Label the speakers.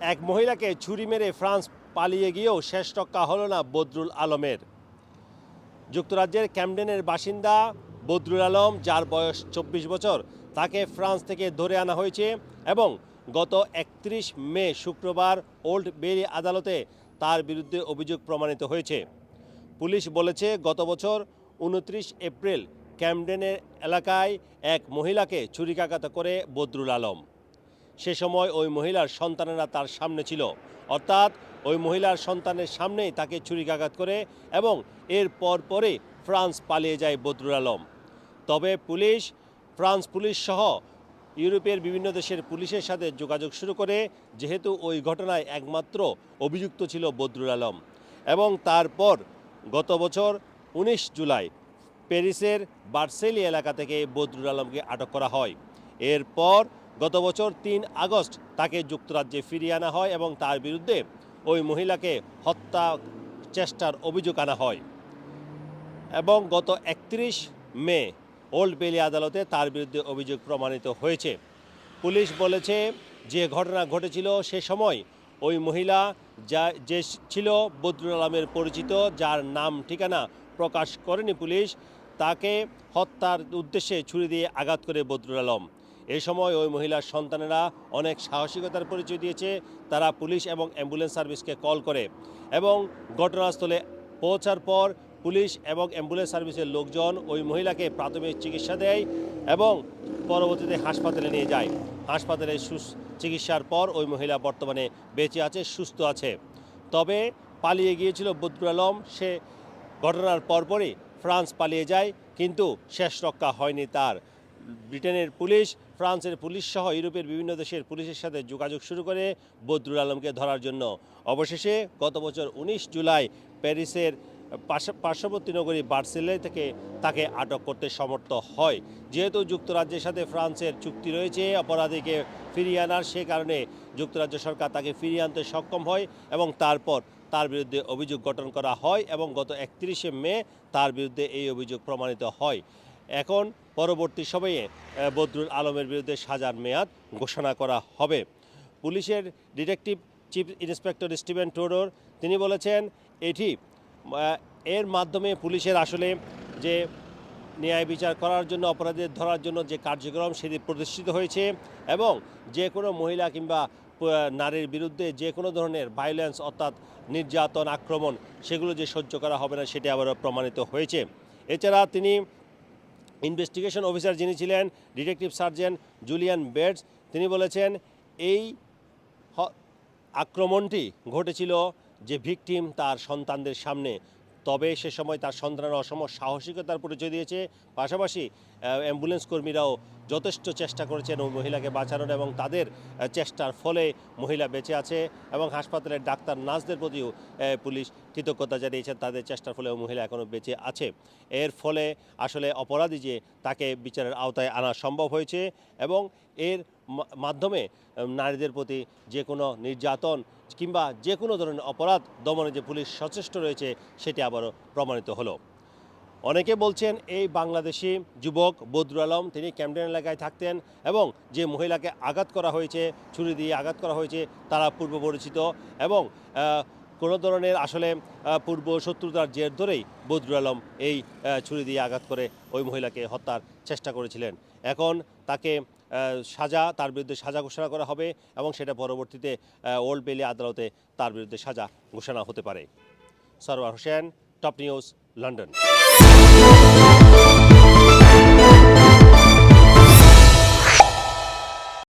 Speaker 1: এক মহিলাকে ছুরি মেরে ফ্রান্স পালিয়ে গিয়েও শেষ রক্ষা হলো না বদরুল আলমের। যুক্তরাজ্যের ক্যামডেনের বাসিন্দা বদরুল আলম, যার বয়স চব্বিশ বছর, তাকে ফ্রান্স থেকে ধরে আনা হয়েছে এবং গত একত্রিশ মে শুক্রবার ওল্ড বেরি আদালতে তার বিরুদ্ধে অভিযোগ প্রমাণিত হয়েছে। পুলিশ বলেছে, গত বছর উনত্রিশ এপ্রিল ক্যামডেনের এলাকায় এক মহিলাকে ছুরিকাঘাত করে বদরুল আলম। সে সময় ওই মহিলার সন্তানেরা তার সামনে ছিল। অর্থাৎ ওই মহিলার সন্তানের সামনেই তাকে ছুরিকাঘাত করে এবং এর পর পরে ফ্রান্স পালিয়ে যায় বদরুল আলম। তবে পুলিশ, ফ্রান্স পুলিশ সহ ইউরোপের বিভিন্ন দেশের পুলিশের সাথে যোগাযোগ শুরু করে, যেহেতু ওই ঘটনায় একমাত্র অভিযুক্ত ছিল বদরুল আলম। এবং তারপর গত বছর উনিশ জুলাই প্যারিসের বার্সেলি এলাকা থেকে বদরুল আলমকে আটক করা হয়। এরপর গত বছর তিন আগস্ট তাকে যুক্তরাজ্যে ফিরিয়ে আনা হয় এবং তার বিরুদ্ধে ওই মহিলাকে হত্যা চেষ্টার অভিযোগ আনা হয়। এবং গত একত্রিশ মে ওল্ড বেলি আদালতে তার বিরুদ্ধে অভিযোগ প্রমাণিত হয়েছে। পুলিশ বলেছে, যে ঘটনা ঘটেছিল সে সময় ওই মহিলা যা, যে ছিল বদরুল আলমের পরিচিত, যার নাম, ঠিকানা প্রকাশ করেনি পুলিশ, তাকে হত্যার উদ্দেশ্যে ছুরি দিয়ে আঘাত করে বদরুল আলম। এই সময় ওই মহিলার সন্তানেরা অনেক সাহসিকতার পরিচয় দিয়েছে। তারা পুলিশ এবং অ্যাম্বুলেন্স সার্ভিসকে কল করে এবং ঘটনাস্থলে পৌঁছার পর পুলিশ এবং অ্যাম্বুলেন্স সার্ভিসের লোকজন ওই মহিলাকে প্রাথমিক চিকিৎসা দেয় এবং পরবর্তীতে হাসপাতালে নিয়ে যায়। হাসপাতালে চিকিৎসার পর ওই মহিলা বর্তমানে বেঁচে আছে, সুস্থ আছে। তবে পালিয়ে গিয়েছিল বদরুল আলম। সে ঘটনার পরপরই ফ্রান্স পালিয়ে যায়, কিন্তু শেষ রক্ষা হয়নি তার। ব্রিটেনের পুলিশ, ফ্রান্সের পুলিশ সহ ইউরোপের বিভিন্ন দেশের পুলিশের সাথে যোগাযোগ শুরু করে বদরুল আলমকে ধরার জন্য। অবশেষে গত বছর উনিশ জুলাই প্যারিসের পার্শ্ববর্তী নগরী বার্সেলে থেকে তাকে আটক করতে সমর্থ হয়। যেহেতু যুক্তরাজ্যের সাথে ফ্রান্সের চুক্তি রয়েছে, অপরাধীকে ফিরিয়ে আনার সে কারণে যুক্তরাজ্য সরকার তাকে ফিরিয়ে আনতে সক্ষম হয় এবং তারপর তার বিরুদ্ধে অভিযোগ গঠন করা হয় এবং গত একত্রিশে মে তার বিরুদ্ধে এই অভিযোগ প্রমাণিত হয়। এখন পরবর্তী সময়ে বদরুল আলমের বিরুদ্ধে সাজার মেয়াদ ঘোষণা করা হবে। পুলিশের detective chief inspector Steven Todor, তিনি বলেছেন, এটি এর মাধ্যমে পুলিশের আসলে যে ন্যায় বিচার করার জন্য, অপরাধীদের ধরার জন্য যে কার্যক্রম সেটি প্রতিষ্ঠিত হয়েছে এবং যে কোনো মহিলা কিংবা নারীর বিরুদ্ধে যে কোনো ধরনের ভায়োলেন্স অর্থাৎ নির্যাতন, আক্রমণ, সেগুলো যে সহ্য করা হবে না, সেটি আবারও প্রমাণিত হয়েছে। এছাড়া তিনি ইনভেস্টিগেশন অফিসার যিনি ছিলেন, ডিটেকটিভ সার্জেন জুলিয়ান বেডস তিনি বলেছেন, এই আক্রমণটি ঘটেছিল যে ভিকটিম তার সন্তানদের সামনে তবে সে সময় তার সন্তানরা অসম সাহসিকতার পরিচয় দিয়েছে। পাশাপাশি অ্যাম্বুলেন্স কর্মীরাও যথেষ্ট চেষ্টা করেছেন ওই মহিলাকে বাঁচানোর এবং তাদের চেষ্টার ফলে মহিলা বেঁচে আছে এবং হাসপাতালের ডাক্তার নার্সদের প্রতিও পুলিশ কৃতজ্ঞতা জানিয়েছেন তাদের চেষ্টার ফলে ওই মহিলা এখনও বেঁচে আছে। এর ফলে আসলে অপরাধী যে তাকে বিচারের আওতায় আনা সম্ভব হয়েছে এবং এর মাধ্যমে নারীদের প্রতি যে কোনো নির্যাতন কিংবা যে কোনো ধরনের অপরাধ দমনে যে পুলিশ সচেষ্ট রয়েছে, সেটি আবারও প্রমাণিত হলো। অনেকে বলছেন এই বাংলাদেশি যুবক বদরুল আলম, তিনি ক্যাম্পডেন এলাকায় থাকতেন এবং যে মহিলাকে আঘাত করা হয়েছে, ছুরি দিয়ে আঘাত করা হয়েছে, তারা পূর্ব পরিচিত এবং কোনো ধরনের আসলে পূর্ব শত্রুতার জের ধরেই বদরুল আলম এই ছুরি দিয়ে আঘাত করে ওই মহিলাকে হত্যার চেষ্টা করেছিলেন। এখন তাকে সাজা, তার বিরুদ্ধে সাজা ঘোষণা করা হবে এবং সেটা পরবর্তীতে ওল্ড বেলি আদালতে তার বিরুদ্ধে সাজা ঘোষণা হতে পারে। Sarwar Hossain top news London